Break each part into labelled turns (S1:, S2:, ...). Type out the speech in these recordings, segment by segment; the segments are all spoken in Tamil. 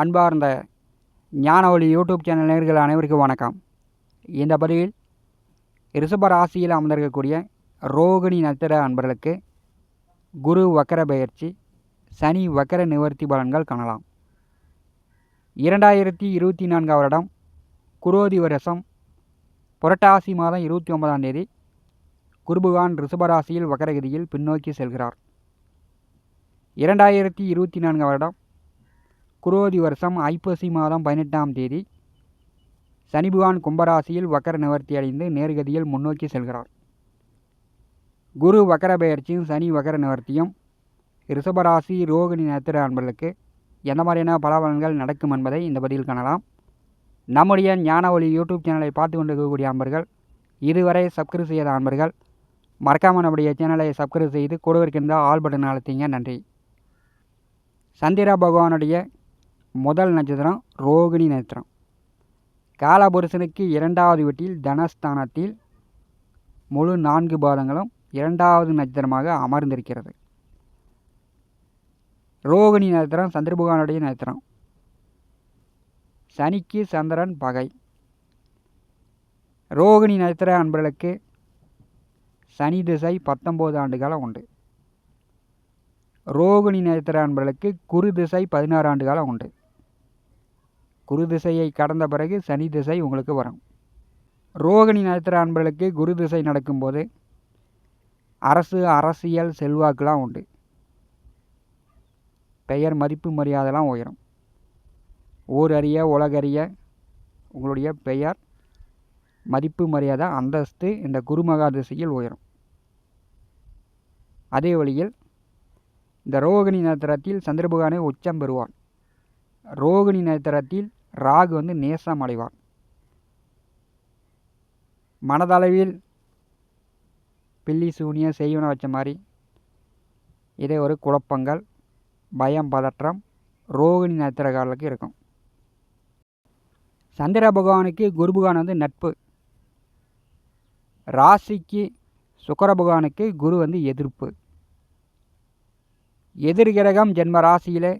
S1: அன்பார்ந்த ஞானவழி யூடியூப் சேனல் நேர்கள் அனைவருக்கும் வணக்கம். இந்த பதிவில் ரிஷப ராசியில் அமர்ந்திருக்கக்கூடிய ரோகிணி நட்சத்திர அன்பர்களுக்கு குரு வக்கர பெயர்ச்சி சனி வக்கர நிவர்த்தி பலன்கள் காணலாம். இரண்டாயிரத்தி இருபத்தி நான்காம் வருடம் குரோதி வருஷம் புரட்டாசி மாதம் இருபத்தி ஒன்பதாம் தேதி குருபகான் ரிஷபராசியில் வக்கரகதியில் பின்னோக்கி செல்கிறார். இரண்டாயிரத்தி இருபத்தி நான்காம் வருடம் குரோதி வருஷம் ஐப்பசி மாதம் பதினெட்டாம் தேதி சனி பகவான் கும்பராசியில் வக்கர நிவர்த்தி அடைந்து நேர்கதியில் முன்னோக்கி செல்கிறார். குரு வக்கர பெயர்ச்சியும் சனி வக்கர நிவர்த்தியும் ரிஷபராசி ரோகிணி நத்திர அன்பர்களுக்கு எந்த மாதிரியான பலாபலன்கள் நடக்கும் என்பதை இந்த பதிவில் காணலாம். நம்முடைய ஞான ஒளி யூடியூப் சேனலை பார்த்து கொண்டிருக்கக்கூடிய அன்பர்கள் இதுவரை சப்ஸ்கிரைப் செய்யாத அன்பர்கள் மறக்காமல் நம்முடைய சேனலை சப்ஸ்கிரைப் செய்து கூட இருக்கின்ற ஆல் பட்டன் அழுத்திங்க. நன்றி. சந்திர பகவானுடைய முதல் நட்சத்திரம் ரோகிணி நட்சத்திரம். காலபுருஷனுக்கு இரண்டாவது வீட்டில் தனஸ்தானத்தில் முழு நான்கு பாதங்களும் இரண்டாவது நட்சத்திரமாக அமர்ந்திருக்கிறது. ரோகிணி நட்சத்திரம் சந்திரபகவானுடைய நட்சத்திரம். சனிக்கு சந்திரன் பகை. ரோகிணி நட்சத்திர அன்பர்களுக்கு சனி திசை பத்தொம்போது ஆண்டு காலம் உண்டு. ரோகிணி நட்சத்திர அன்பர்களுக்கு குரு திசை பதினாறு ஆண்டு காலம் உண்டு. குரு திசையை கடந்த பிறகு சனி திசை உங்களுக்கு வரும். ரோகிணி நட்சத்திர அன்பர்களுக்கு குரு திசை நடக்கும்போது அரசு அரசியல் செல்வாக்கெலாம் உண்டு. பெயர் மதிப்பு மரியாதைலாம் உயரும். ஊர் அறிய உலகறிய உங்களுடைய பெயர் மதிப்பு மரியாதை அந்தஸ்து இந்த குருமகா திசையில் உயரும். அதே வழியில் இந்த ரோகிணி நட்சத்திரத்தில் சந்திரபகானை உச்சம் பெறுவார். ரோகிணி நட்சத்திரத்தில் ராகு வந்து நேசம் அடைவார். மனதளவில் பில்லி சூனிய செய்வன வச்ச மாதிரி இதே ஒரு குழப்பங்கள் பயம் பதற்றம் ரோகிணி நட்சத்திரக்காரர்களுக்கு இருக்கும். சந்திர பகவானுக்கு குரு பகவான் வந்து நட்பு. ராசிக்கு சுக்கர பகவானுக்கு குரு வந்து எதிர்ப்பு. எதிர்கிரகம் ஜென்ம ராசியிலே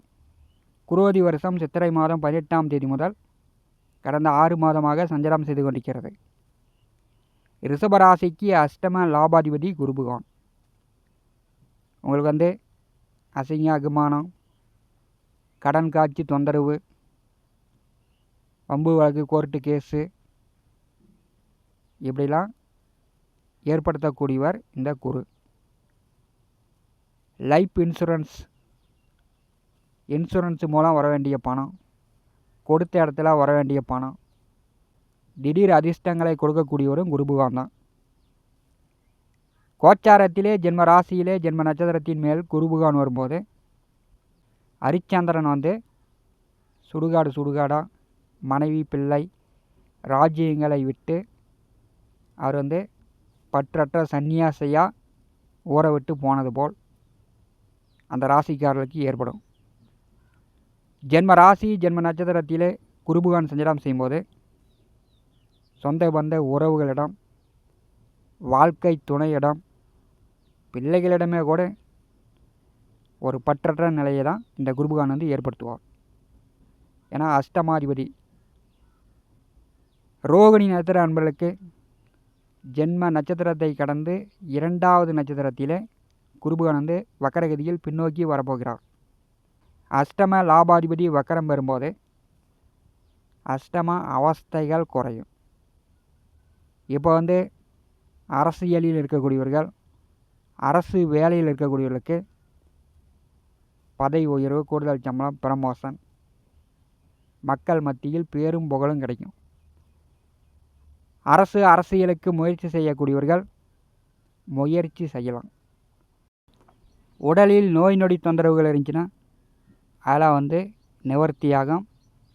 S1: குரோதி வருஷம் சித்திரை மாதம் பதினெட்டாம் தேதி முதல் கடந்த ஆறு மாதமாக சஞ்சாரம் செய்து கொண்டிருக்கிறது. ரிஷபராசிக்கு அஷ்டம லாபாதிபதி குரு பகவான். உங்களுக்கு வந்து அசிங்க அகுமானம் கடன் காட்சி தொந்தரவு வம்பு வழக்கு கோர்ட்டு கேஸு இப்படிலாம் ஏற்படுத்தக்கூடியவர் இந்த குரு. லைஃப் இன்சூரன்ஸ் இன்சூரன்ஸ் மூலம் வர வேண்டிய பணம் கொடுத்த இடத்துல வர வேண்டிய பணம் திடீர் அதிர்ஷ்டங்களை கொடுக்கக்கூடியவரும் குரு பகவான் தான். கோச்சாரத்திலே ஜென்ம ராசியிலே ஜென்ம நட்சத்திரத்தின் மேல் குரு பகவான் வரும்போது ஹரிச்சந்திரன் வந்து சுடுகாடு சுடுகாடாக மனைவி பிள்ளை ராஜ்யங்களை விட்டு அவர் வந்து பற்றற்ற சன்னியாசையாக ஊற விட்டு போனது போல் அந்த ராசிக்காரர்களுக்கு ஏற்படும். ஜென்ம ராசி ஜென்ம நட்சத்திரத்திலே குருபகான் சஞ்சாரம் செய்யும்போது சொந்த பந்த உறவுகளிடம் வாழ்க்கை துணையிடம் பிள்ளைகளிடமே கூட ஒரு பற்றற்ற நிலையை தான் இந்த குருபகான் வந்து ஏற்படுத்துவார். ஏன்னா அஷ்டமாதிபதி. ரோகிணி நட்சத்திர அன்பர்களுக்கு ஜென்ம நட்சத்திரத்தை கடந்து இரண்டாவது நட்சத்திரத்திலே குருபகான் வந்து வக்கரகதியில் பின்னோக்கி வரப்போகிறார். அஷ்டம லாபாதிபதி வக்கரம் பெறும்போது அஷ்டம அவஸ்தைகள் குறையும். இப்போ வந்து அரசியலில் இருக்கக்கூடியவர்கள் அரசு வேலையில் இருக்கக்கூடியவர்களுக்கு பதவி உயர்வு கூடுதல் சம்பளம் ப்ரமோஷன் மக்கள் மத்தியில் பேரும் புகழும் கிடைக்கும். அரசு அரசியலுக்கு முயற்சி செய்யக்கூடியவர்கள் முயற்சி செய்யலாம். உடலில் நோய் நொடி தொந்தரவுகள் இருந்துச்சுன்னா அதெல்லாம் வந்து நிவர்த்தியாகும்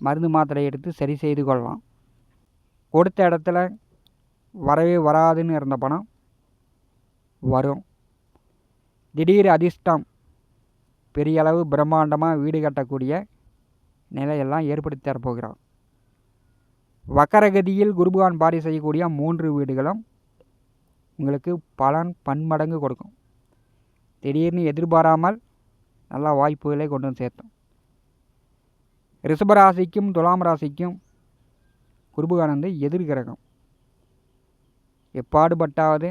S1: மருந்து மாத்திரை எடுத்து சரி செய்து கொள்ளலாம். கொடுத்த இடத்துல வரவே வராதுன்னு இருந்த பணம் வரும். திடீர் அதிர்ஷ்டம் பெரிய அளவு பிரம்மாண்டமாக வீடு கட்டக்கூடிய நிலையெல்லாம் ஏற்படுத்தி தரப்போகிறார் வக்கரகதியில் குருபகான் பாரி செய்யக்கூடிய மூன்று வீடுகளும் உங்களுக்கு பலன் பன்மடங்கு கொடுக்கும். திடீர்னு எதிர்பாராமல் நல்லா வாய்ப்புகளை கொண்டு வந்து சேர்த்தோம். ரிஷபராசிக்கும் துலாம் ராசிக்கும் குருபகான் எதிர்கிரகம் எப்பாடுபட்டாவது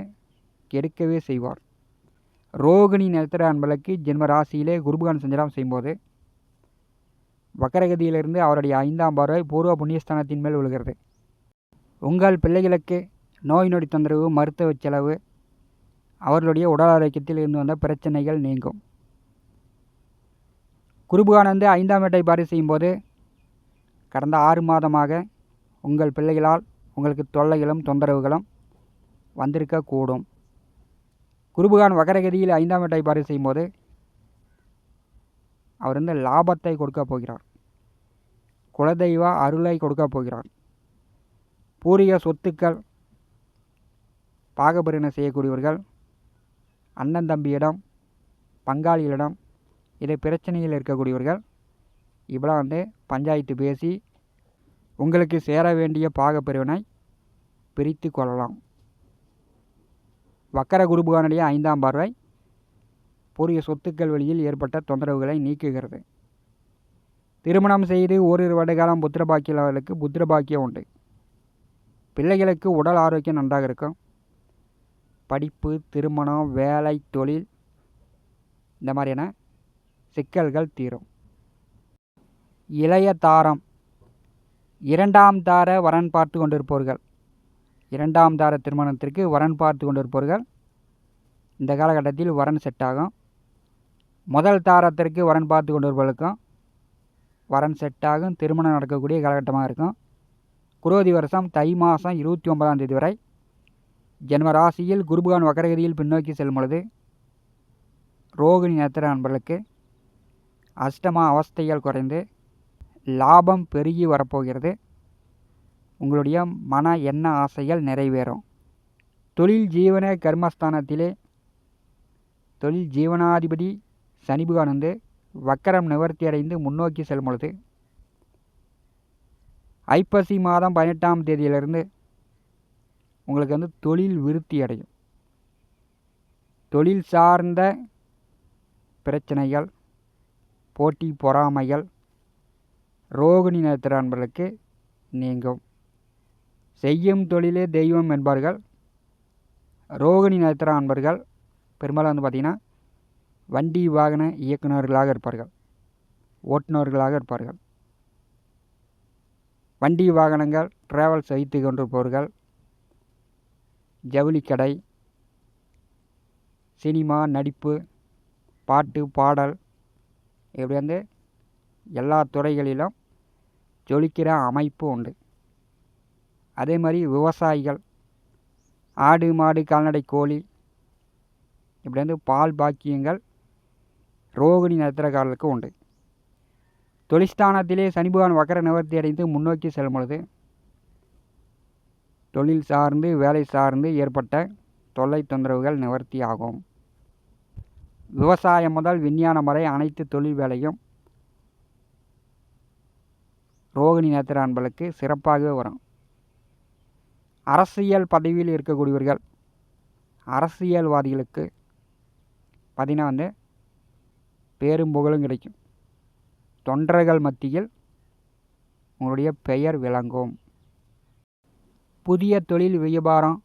S1: கெடுக்கவே செய்வார். ரோகிணி நட்சத்திர அன்பளுக்கு ஜென்ம ராசியிலே குருபுகான் சஞ்சாரம் செய்யும்போது வக்கரகதியிலிருந்து அவருடைய ஐந்தாம் பார்வை பூர்வ புண்ணியஸ்தானத்தின் மேல் விழுகிறது. உங்கள் பிள்ளைகளுக்கு நோய் நொடி தொந்தரவு மருத்துவ செலவு அவர்களுடைய உடல் ஆரோக்கியத்தில் இருந்து வந்த பிரச்சனைகள் நீங்கும். குருபகான் வந்து ஐந்தாம் வேட்டை பாரி செய்யும்போது கடந்த ஆறு மாதமாக உங்கள் பிள்ளைகளால் உங்களுக்கு தொல்லைகளும் தொந்தரவுகளும் வந்திருக்கக்கூடும் குருபுகான் வக்கரகதியில் ஐந்தாம் வேட்டை பாரி செய்யும்போது அவர் வந்து லாபத்தை கொடுக்க போகிறார். குலதெய்வ அருளை கொடுக்க போகிறார். பூரிய சொத்துக்கள் பாகபரிணம் செய்யக்கூடியவர்கள் அண்ணன் தம்பியிடம் பங்காளிகளிடம் இதை பிரச்சனையில் இருக்கக்கூடியவர்கள் இப்பெல்லாம் வந்து பஞ்சாயத்து பேசி உங்களுக்கு சேர வேண்டிய பாகப்பிரிவினை பிரித்து கொள்ளலாம். வக்கர குருபுகானுடைய ஐந்தாம் பார்வை பூரிய சொத்துக்கள் வழியில் ஏற்பட்ட தொந்தரவுகளை நீக்குகிறது. திருமணம் செய்து ஓரிரு வருடகாலம் புத்திரபாக்கியவர்களுக்கு புத்திரபாக்கியம் புத்திர பாக்கியம் உண்டு. பிள்ளைகளுக்கு உடல் ஆரோக்கியம் நன்றாக இருக்கும். படிப்பு திருமணம் வேலை தொழில் இந்த மாதிரியான சிக்கல்கள் தீரும். இளைய தாரம். இரண்டாம் தார வரன் பார்த்து கொண்டிருப்பவர்கள் இரண்டாம் தார திருமணத்திற்கு வரன் பார்த்து கொண்டிருப்பவர்கள் இந்த காலகட்டத்தில் வரன் செட் ஆகும். முதல் தாரத்திற்கு வரன் பார்த்து கொண்டிருப்பவர்களுக்கும் வரன் செட் ஆகும். திருமணம் நடக்கக்கூடிய காலகட்டமாக இருக்கும். குரோதி வருஷம் தை மாதம் இருபத்தி ஒன்பதாம் தேதி வரை ஜென்ம ராசியில் குருபகான் வக்கரகதியில் பின்னோக்கி செல்லும் பொழுது ரோகிணி நேத்திர நண்பர்களுக்கு அஷ்டமா அவஸ்தைகள் குறைந்து லாபம் பெருகி வரப்போகிறது. உங்களுடைய மன எண்ண ஆசைகள் நிறைவேறும். தொழில் ஜீவன கர்மஸ்தானத்திலே தொழில் ஜீவனாதிபதி சனி வந்து வக்கரம் நிவர்த்தி அடைந்து முன்னோக்கி செல்லும் பொழுது ஐப்பசி மாதம் பதினெட்டாம் தேதியிலிருந்து உங்களுக்கு வந்து தொழில் விருத்தி அடையும். தொழில் சார்ந்த பிரச்சனைகள் போட்டி பொறாமைகள் ரோகிணி நட்சத்திர அன்பர்களுக்கு நீங்கும். செய்யும் தொழிலே தெய்வம் என்பார்கள். ரோகிணி நட்சத்திர அன்பர்கள் பெரும்பாலும் வந்து பார்த்திங்கன்னா வண்டி வாகன இயக்குநர்களாக இருப்பார்கள். ஓட்டுநர்களாக இருப்பார்கள். வண்டி வாகனங்கள் டிராவல்ஸ் வைத்து கொண்டிருப்பவர்கள். ஜவுளிக்கடை சினிமா நடிப்பு பாட்டு பாடல் இப்படி வந்து எல்லா துறைகளிலும் ஜொலிக்கிற அமைப்பு உண்டு. அதே மாதிரி விவசாயிகள் ஆடு மாடு கால்நடை கோழி இப்படி வந்து பால் பாக்கியங்கள் ரோகிணி நத்திரக்காரர்களுக்கு உண்டு. தொழிற்ஸ்தானத்திலே சனி பகவான் வக்கர நிவர்த்தி அடைந்து முன்னோக்கி செல்லும் பொழுது தொழில் சார்ந்து வேலை சார்ந்து ஏற்பட்ட தொல்லை தொந்தரவுகள் நிவர்த்தி ஆகும். விவசாயம் முதல் விஞ்ஞானம் வரை அனைத்து தொழில் வேலையும் ரோகிணி நேத்திர அன்பளுக்கு சிறப்பாகவே வரும். அரசியல் பதவியில் இருக்கக்கூடியவர்கள் அரசியல்வாதிகளுக்கு பார்த்திங்கன்னா வந்து பேரும் புகழும் கிடைக்கும். தொண்டர்கள் மத்தியில் உங்களுடைய பெயர் விளங்கும். புதிய தொழில் வியாபாரம்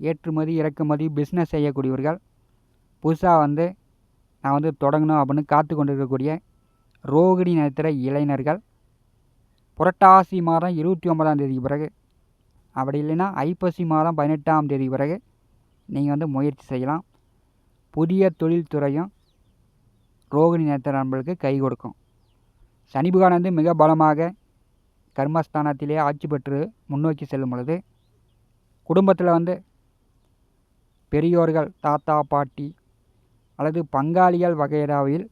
S1: ஏற்றுமதி இறக்குமதி பிஸ்னஸ் செய்யக்கூடியவர்கள் புதுசாக வந்து நான் வந்து தொடங்கணும் அப்படின்னு காத்து கொண்டு இருக்கக்கூடிய ரோகிணி நட்சத்திர இளைஞர்கள். புரட்டாசி மாதம் இருபத்தி ஒன்பதாம் தேதிக்கு பிறகு அப்படி இல்லைன்னா ஐப்பசி மாதம் பதினெட்டாம் தேதி பிறகு நீங்கள் வந்து முயற்சி செய்யலாம். புதிய தொழில்துறையும் ரோகிணி நேத்திர நண்பர்களுக்கு கை கொடுக்கும். சனி வந்து மிக பலமாக கர்மஸ்தானத்திலே ஆட்சி பெற்று முன்னோக்கி செல்லும் பொழுது குடும்பத்தில் வந்து பெரியோர்கள் தாத்தா பாட்டி அல்லது பங்காளிகள் வகையறாவில்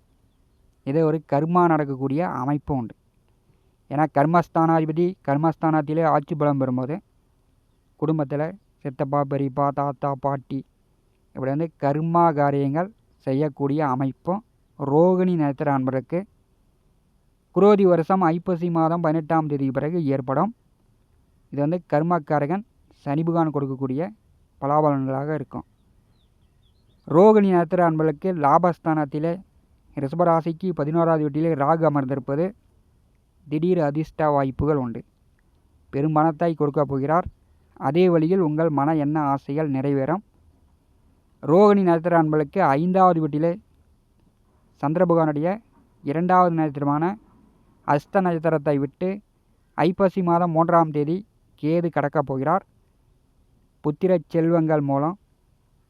S1: இது ஒரு கர்மா நடக்கக்கூடிய அமைப்பு உண்டு. ஏன்னா கர்மஸ்தானாதிபதி கர்மஸ்தானத்திலே ஆட்சி பலம் பெறும்போது குடும்பத்தில் சித்தப்பா பெரியப்பா தாத்தா பாட்டி இப்படி வந்து கர்மா காரியங்கள் செய்யக்கூடிய அமைப்பும் ரோகிணி நட்சத்திர அன்பருக்கு குரோதி வருஷம் ஐப்பசி மாதம் பதினெட்டாம் தேதி பிறகு ஏற்படும். இது வந்து கர்மக்காரகன் சனிபுகான் கொடுக்கக்கூடிய பலாபலன்களாக இருக்கும். ரோகிணி நட்சத்திர அன்பளுக்கு லாபஸ்தானத்திலே ரிஷபராசிக்கு பதினோராவது வீட்டிலே ராகு அமர்ந்திருப்பது திடீர் அதிர்ஷ்ட வாய்ப்புகள் உண்டு. பெரும் பணத்தாய் கொடுக்கப் போகிறார். அதே வழியில் உங்கள் மன எண்ண ஆசைகள் நிறைவேறும். ரோகிணி நட்சத்திர அன்பளுக்கு ஐந்தாவது வீட்டிலே சந்திரபகவானுடைய இரண்டாவது நட்சத்திரமான அஸ்த நட்சத்திரத்தை விட்டு ஐப்பசி மாதம் மூன்றாம் தேதி கேது கடக்கப் போகிறார். புத்திர செல்வங்கள் மூலம்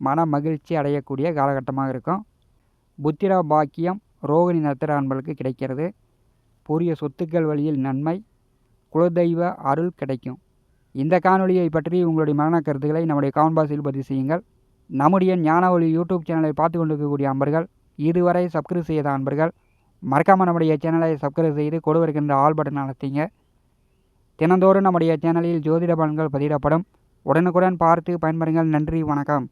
S1: மன மகிழ்ச்சி அடையக்கூடிய காலகட்டமாக இருக்கும். புத்திர பாக்கியம் ரோகிணி நட்சத்திர அன்பர்களுக்கு கிடைக்கிறது. புரிய சொத்துக்கள் வழியில் நன்மை குலதெய்வ அருள் கிடைக்கும். இந்த காணொலியை பற்றி உங்களுடைய மரண கருத்துக்களை நம்முடைய கமெண்ட் பாக்ஸில் பதிவு செய்யுங்கள். நம்முடைய ஞான ஒளி யூடியூப் சேனலை பார்த்து கொண்டிருக்கக்கூடிய அன்பர்கள் இதுவரை சப்ஸ்கிரைப் செய்த அன்பர்கள் மறக்காமல் நம்முடைய சேனலை சப்ஸ்கிரைப் செய்து கொடுவிருக்கின்ற ஆல் பட்டன் அழுத்திங்க. தினந்தோறும் நம்முடைய சேனலில் ஜோதிட பலன்கள் பதிவிடப்படும். உடனுக்குடன் பார்த்து பயன்பெறுங்கள். நன்றி வணக்கம்.